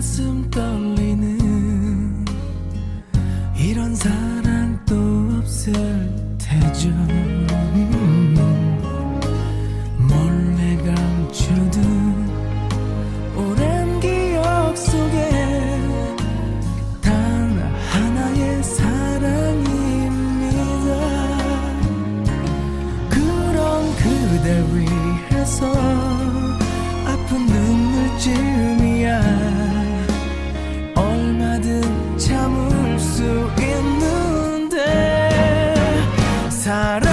가슴 떨리는 이런 사랑 또 없을 테죠 pensar